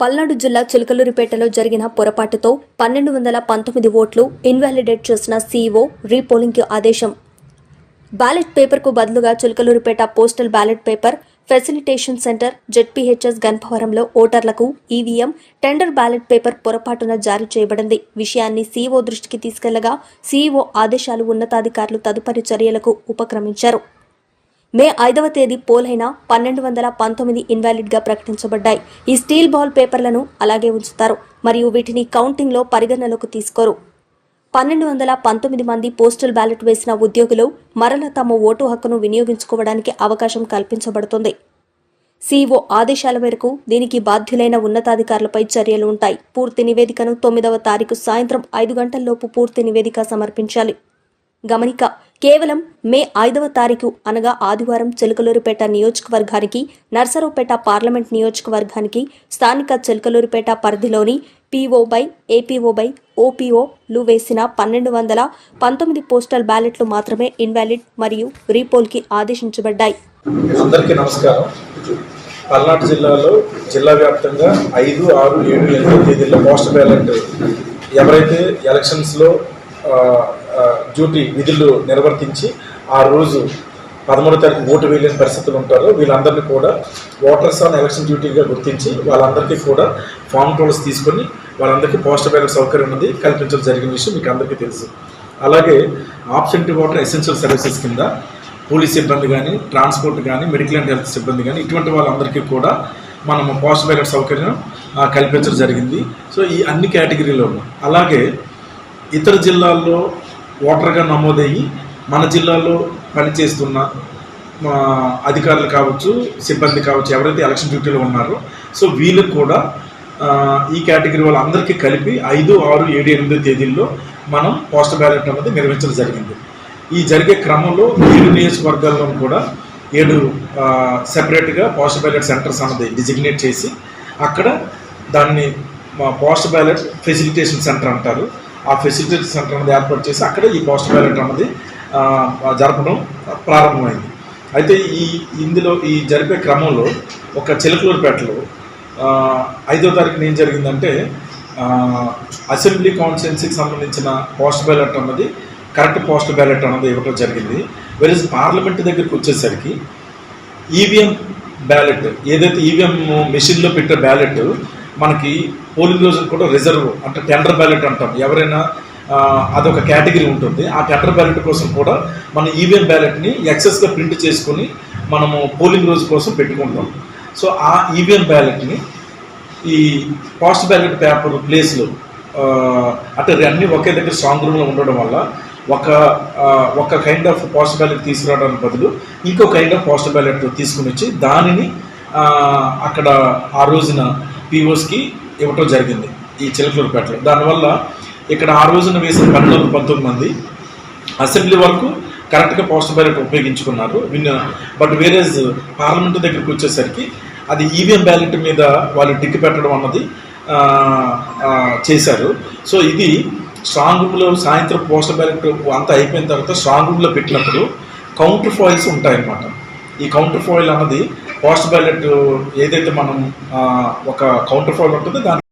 పల్నాడు జిల్లా చిలకలూరిపేటలో జరిగిన పొరపాటుతో పన్నెండు వందల పంతొమ్మిది ఓట్లు ఇన్వాలిడేట్ చేసిన సీఈఓ రీపోలింగ్కి ఆదేశం. బ్యాలెట్ పేపర్కు బదులుగా Chilakaluripet postal ballot paper facilitation centre ZPHS గన్పవరంలో ఓటర్లకు ఈవీఎం టెండర్ బ్యాలెట్ పేపర్ పొరపాటున జారీ చేయబడింది. విషయాన్ని సీఈఓ దృష్టికి తీసుకెళ్ళగా సీఈఓ ఆదేశాలు ఉన్నతాధికారులు తదుపరి చర్యలకు ఉపక్రమించారు. మే ఐదవ తేదీ పోలైన పన్నెండు వందల పంతొమ్మిది ఇన్వాలిడ్గా ప్రకటించబడ్డాయి. ఈ స్టీల్ బాల్ పేపర్లను అలాగే ఉంచుతారు మరియు వీటిని కౌంటింగ్లో పరిగణనలోకి తీసుకోరు. పన్నెండు వందల పంతొమ్మిది మంది పోస్టల్ బ్యాలెట్ వేసిన ఉద్యోగులు మరల తమ ఓటు హక్కును వినియోగించుకోవడానికి అవకాశం కల్పించబడుతుంది. సీఈఓ ఆదేశాల మేరకు దీనికి బాధ్యులైన ఉన్నతాధికారులపై చర్యలు ఉంటాయి. పూర్తి నివేదికను తొమ్మిదవ తారీఖు సాయంత్రం ఐదు గంటల్లోపు పూర్తి నివేదిక సమర్పించాలి. గమనిక కేవలం మే ఐదవ తారీఖు అనగా ఆదివారం చిలకలూరుపేట నియోజకవర్గానికి నర్సరావుపేట పార్లమెంట్ నియోజకవర్గానికి స్థానిక చిలకలూరుపేట పరిధిలోని పీఓబై ఏపీఓబై ఓపీఓలు వేసిన పన్నెండు వందల పంతొమ్మిది పోస్టల్ బ్యాలెట్లు మాత్రమే ఇన్వాలిడ్ మరియు రీపోల్కి ఆదేశించబడ్డాయి. అందరికీ నమస్కారం. పల్నాడు జిల్లాలో జిల్లా వ్యాప్తంగా ఐదు ఆరు ఏడు ఎనిమిది తేదీల్లో పోస్ట్ బ్యాలెట్ ఎవరైతే ఎలక్షన్స్లో డ్యూటీ విధులు నిర్వర్తించి ఆ రోజు పదమూడో తారీఖు ఓటు వేయలేని పరిస్థితులు ఉంటారో. వీళ్ళందరినీ కూడా ఓటర్స్ ఆన్ ఎలక్షన్ డ్యూటీగా గుర్తించి వాళ్ళందరికీ కూడా ఫామ్ టోల్స్ తీసుకొని వాళ్ళందరికీ పోస్టర్ బ్యాలెట్ సౌకర్యం అనేది కల్పించడం జరిగిన విషయం మీకు అందరికీ తెలుసు. అలాగే ఆబ్సెంట్ ఓటర్ ఎసెన్షియల్ సర్వీసెస్ కింద పోలీస్ సిబ్బంది కానీ ట్రాన్స్పోర్ట్ కానీ మెడికల్ అండ్ హెల్త్ సిబ్బంది కానీ ఇటువంటి వాళ్ళందరికీ కూడా మనము పోస్ట్ బ్యాలెట్ సౌకర్యం కల్పించడం జరిగింది. సో ఈ అన్ని కేటగిరీలోనూ. అలాగే ఇతర జిల్లాల్లో ఓటర్గా నమోదయ్యి మన జిల్లాలో పనిచేస్తున్న మా అధికారులు కావచ్చు సిబ్బంది కావచ్చు ఎవరైతే ఎలక్షన్ డ్యూటీలో ఉన్నారో సో వీళ్ళకి కూడా ఈ కేటగిరీ వాళ్ళందరికీ కలిపి ఐదు ఆరు ఏడు ఎనిమిది తేదీల్లో మనం పోస్ట్ బ్యాలెట్ అనేది నిర్వహించడం జరిగింది. ఈ జరిగే క్రమంలో ఏడు నియోజకవర్గాల్లో కూడా ఏడు సెపరేట్గా పోస్ట్ బ్యాలెట్ సెంటర్స్ అన్నది డిజిగ్నేట్ చేసి అక్కడ దాన్ని పోస్ట్ బ్యాలెట్ ఫెసిలిటేషన్ సెంటర్ అంటారు. ఆ ఫెసిలిటీ సెంటర్ అనేది ఏర్పాటు చేసి అక్కడ ఈ పోస్ట్ బ్యాలెట్ అనేది జరపడం ప్రారంభమైంది. అయితే ఈ ఇందులో ఈ జరిపే క్రమంలో ఒక చిలకలూరుపేటలో ఐదో తారీఖున ఏం జరిగిందంటే అసెంబ్లీ కాన్స్టిట్యున్సీకి సంబంధించిన పోస్ట్ బ్యాలెట్ అన్నది కరెక్ట్ పోస్ట్ బ్యాలెట్ అన్నది ఇవ్వడం జరిగింది. వెరీజ్ పార్లమెంట్ దగ్గరికి వచ్చేసరికి ఈవీఎం బ్యాలెట్ ఏదైతే ఈవీఎం మెషిన్లో పెట్టే బ్యాలెట్ మనకి పోలింగ్ రోజులు కూడా రిజర్వ్ అంటే టెండర్ బ్యాలెట్ అంటాం. ఎవరైనా అదొక కేటగిరీ ఉంటుంది. ఆ టెండర్ బ్యాలెట్ కోసం కూడా మన ఈవీఎం బ్యాలెట్ని ఎక్సెస్గా ప్రింట్ చేసుకొని మనము పోలింగ్ రోజు కోసం పెట్టుకుంటాం. సో ఆ ఈవీఎం బ్యాలెట్ని ఈ పోస్ట్ బ్యాలెట్ పేపర్ ప్లేస్లో అంటే అన్నీ ఒకే దగ్గర స్ట్రాంగ్ రూమ్లో ఉండడం వల్ల ఒక ఒక కైండ్ ఆఫ్ పోస్ట్ బ్యాలెట్ తీసుకురావడానికి బదులు ఇంకో కైండ్ ఆఫ్ పోస్ట్ బ్యాలెట్ తీసుకుని వచ్చి దానిని అక్కడ ఆ రోజున పీఓస్కి ఇవ్వటం జరిగింది ఈ చిలకలూరుపేటలో దానివల్ల ఇక్కడ ఆ రోజున వేసిన పన్నెండు పంతొమ్మిది మంది అసెంబ్లీ వరకు కరెక్ట్గా పోస్ట్ బ్యాలెట్ ఉపయోగించుకున్నారు. విన్ బట్ వేరేజ్ పార్లమెంట్ దగ్గరికి వచ్చేసరికి అది ఈవీఎం బ్యాలెట్ మీద వాళ్ళు టిక్ పెట్టడం అన్నది చేశారు. సో ఇది స్ట్రాంగ్ రూమ్లో సాయంత్రం పోస్ట్ బ్యాలెట్ అంతా అయిపోయిన తర్వాత స్ట్రాంగ్ రూమ్లో పెట్టినప్పుడు కౌంటర్ ఫాయిల్స్ ఉంటాయన్నమాట. ఈ కౌంటర్ ఫాయిల్ అన్నది పోస్ట్ బ్యాలెట్ ఏదైతే మనం ఆ, ఒక కౌంటర్ ఫాయిల్ ఉంటుందో దాని